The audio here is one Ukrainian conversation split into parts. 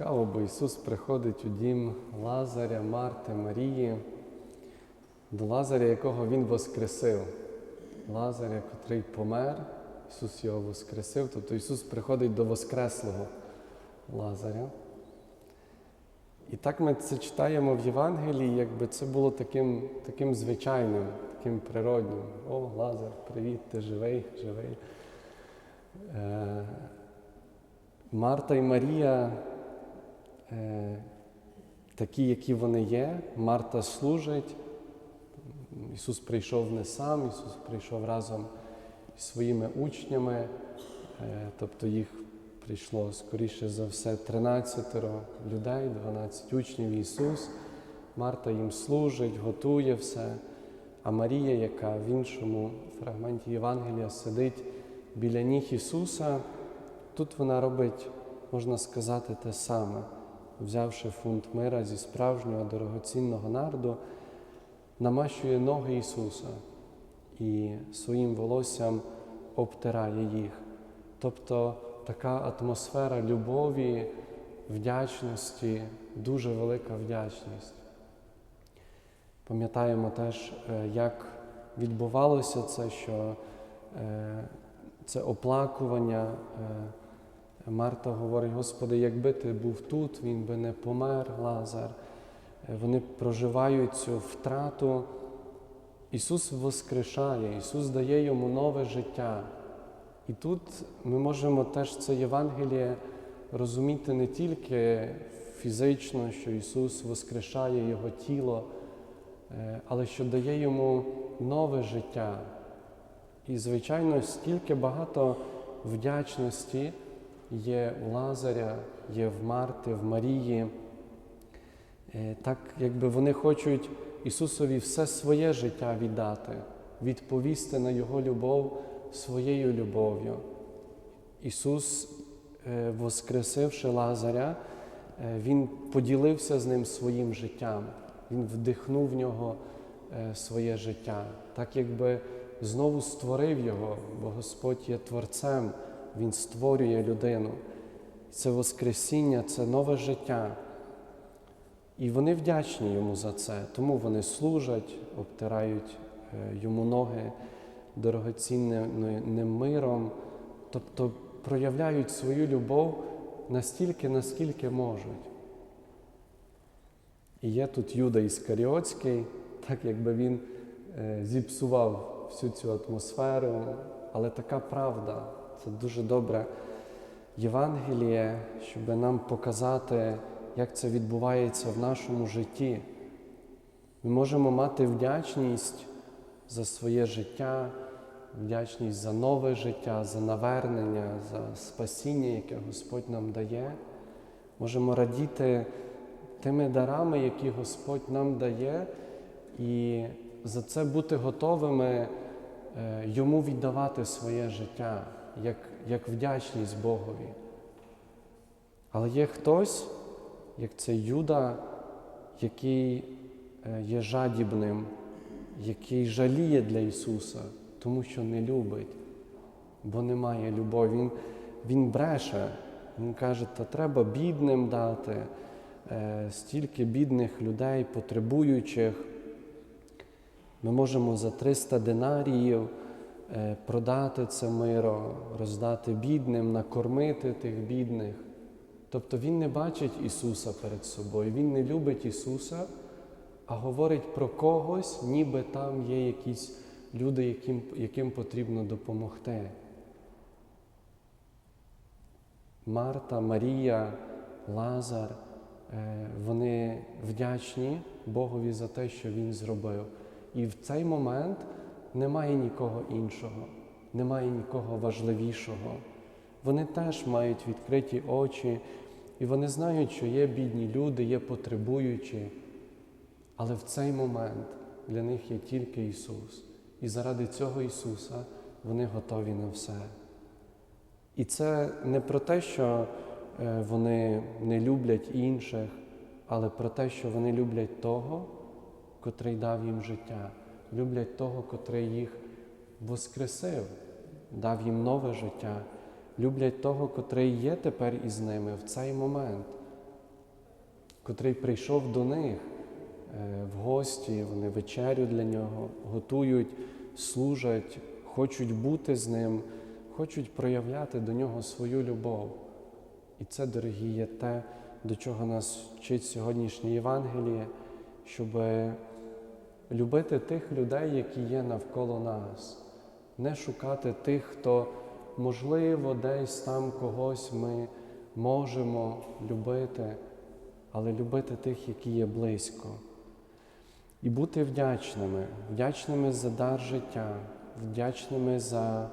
Цікаво, бо Ісус приходить у дім Лазаря, Марти, Марії, до Лазаря, якого Він воскресив. Лазаря, котрий помер, Ісус його воскресив, тобто Ісус приходить до Воскреслого Лазаря. І так ми це читаємо в Євангелії, якби це було таким, таким звичайним, таким природнім. О, Лазар, привіт, ти живий, живий. Е, Марта і Марія, такі, які вони є, Марта служить. Ісус прийшов не сам, Ісус прийшов разом із своїми учнями, е, тобто їх прийшло скоріше за все 13 людей, 12 учнів Ісус. Марта їм служить, готує все. А Марія, яка в іншому фрагменті Євангелія сидить біля ніг Ісуса, тут вона робить, можна сказати, те саме, взявши фунт мира зі справжнього дорогоцінного нарду, намащує ноги Ісуса і своїм волоссям обтирає їх. Тобто така атмосфера любові, вдячності, дуже велика вдячність. Пам'ятаємо теж, е, як відбувалося це, що е, це оплакування. Марта говорить, Господи, якби ти був тут, він би не помер, Лазар. Е, Вони проживають цю втрату. Ісус воскрешає, Ісус дає йому нове життя. І тут ми можемо теж це Євангеліє розуміти не тільки фізично, що Ісус воскрешає Його тіло, е, але що дає йому нове життя. І, звичайно, стільки багато вдячності є у Лазаря, є в Марти, в Марії. Е, Так, якби вони хочуть Ісусові все своє життя віддати, відповісти на Його любов своєю любов'ю. Ісус, е, воскресивши Лазаря, е, Він поділився з ним своїм життям, Він вдихнув в нього своє життя, так якби знову створив його, бо Господь є Творцем, Він створює людину. Це Воскресіння, це нове життя. І вони вдячні йому за це, тому вони служать, обтирають е, йому ноги дорогоцінним миром, тобто проявляють свою любов настільки, наскільки можуть. І є тут Юда Іскаріотський, так якби він е, зіпсував всю цю атмосферу, але така правда, це дуже добре Євангеліє, щоб нам показати, як це відбувається в нашому житті. Ми можемо мати вдячність за своє життя, вдячність за нове життя, за навернення, за спасіння, яке Господь нам дає. Можемо радіти тими дарами, які Господь нам дає, і за це бути готовими е, йому віддавати своє життя, як, як вдячність Богові. Але є хтось, як це Юда, який е, є жадібним, який жаліє для Ісуса, тому що не любить, бо немає любові. Він, він бреше, Він каже, та треба бідним дати, е, стільки бідних людей, потребуючих. Ми можемо за 300 динаріїв продати це миро, роздати бідним, накормити тих бідних. Тобто Він не бачить Ісуса перед собою, Він не любить Ісуса, а говорить про когось, ніби там є якісь люди, яким, яким потрібно допомогти. Марта, Марія, Лазар, е, вони вдячні Богові за те, що Він зробив. І в цей момент немає нікого іншого, немає нікого важливішого. Вони теж мають відкриті очі, і вони знають, що є бідні люди, є потребуючі. Але в цей момент для них є тільки Ісус. І заради цього Ісуса вони готові на все. І це не про те, що е, вони не люблять інших, але про те, що вони люблять того, котрий дав їм життя, люблять того, котрий їх воскресив, дав їм нове життя, люблять того, котрий є тепер із ними в цей момент, котрий прийшов до них е, в гості, вони вечерю для нього готують, служать, хочуть бути з ним, хочуть проявляти до нього свою любов. І це, дорогі, є те, до чого нас вчить сьогоднішнє Євангеліє, щоб любити тих людей, які є навколо нас, не шукати тих, хто, можливо, десь там когось ми можемо любити, але любити тих, які є близько. І бути вдячними, вдячними за дар життя, вдячними за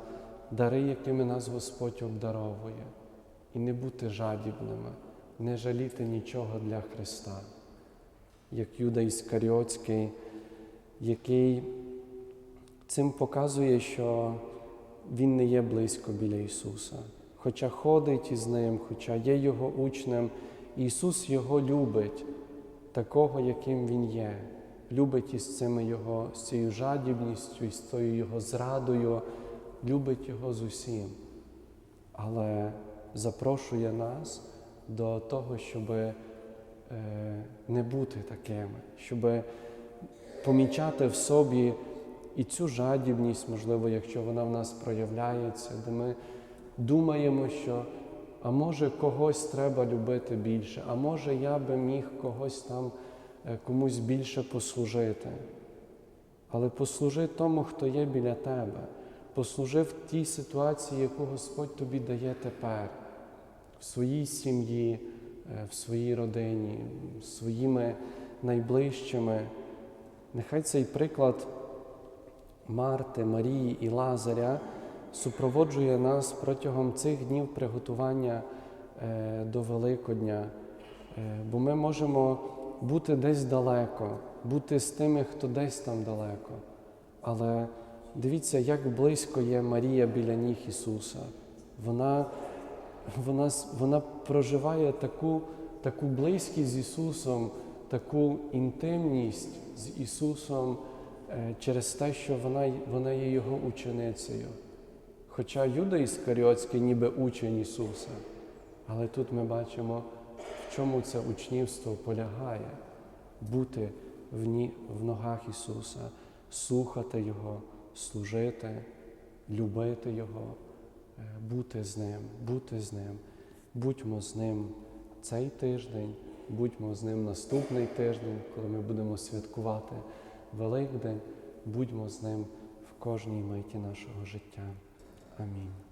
дари, якими нас Господь обдаровує, і не бути жадібними, не жаліти нічого для Христа, як Юда Іскаріотський, який цим показує, що Він не є близько біля Ісуса. Хоча ходить із Ним, хоча є Його учнем, Ісус Його любить, такого, яким Він є. Любить із цими Його, з цією жадібністю, із тою Його зрадою, любить Його з усім. Але запрошує нас до того, щоб е, не бути такими, щоб помічати в собі і цю жадібність, можливо, якщо вона в нас проявляється, де ми думаємо, що а може когось треба любити більше, а може я би міг когось там е, комусь більше послужити. Але послужи тому, хто є біля тебе, послужи в тій ситуації, яку Господь тобі дає тепер, в своїй сім'ї, е, в своїй родині, своїми найближчими. Нехай цей приклад Марти, Марії і Лазаря супроводжує нас протягом цих днів приготування е, до Великодня, Е, бо ми можемо бути десь далеко, бути з тими, хто десь там далеко. Але дивіться, як близько є Марія біля ніг Ісуса. Вона, вона, вона проживає таку, таку близькість з Ісусом, таку інтимність з Ісусом е, через те, що вона, вона є Його ученицею. Хоча Юда Іскаріотський ніби учень Ісуса, але тут ми бачимо, в чому це учнівство полягає бути в, ні, в ногах Ісуса, слухати Його, служити, любити Його, е, бути з Ним, бути з Ним. Будьмо з Ним цей тиждень, будьмо з Ним наступний тиждень, коли ми будемо святкувати Великдень, будьмо з Ним в кожній миті нашого життя. Амінь.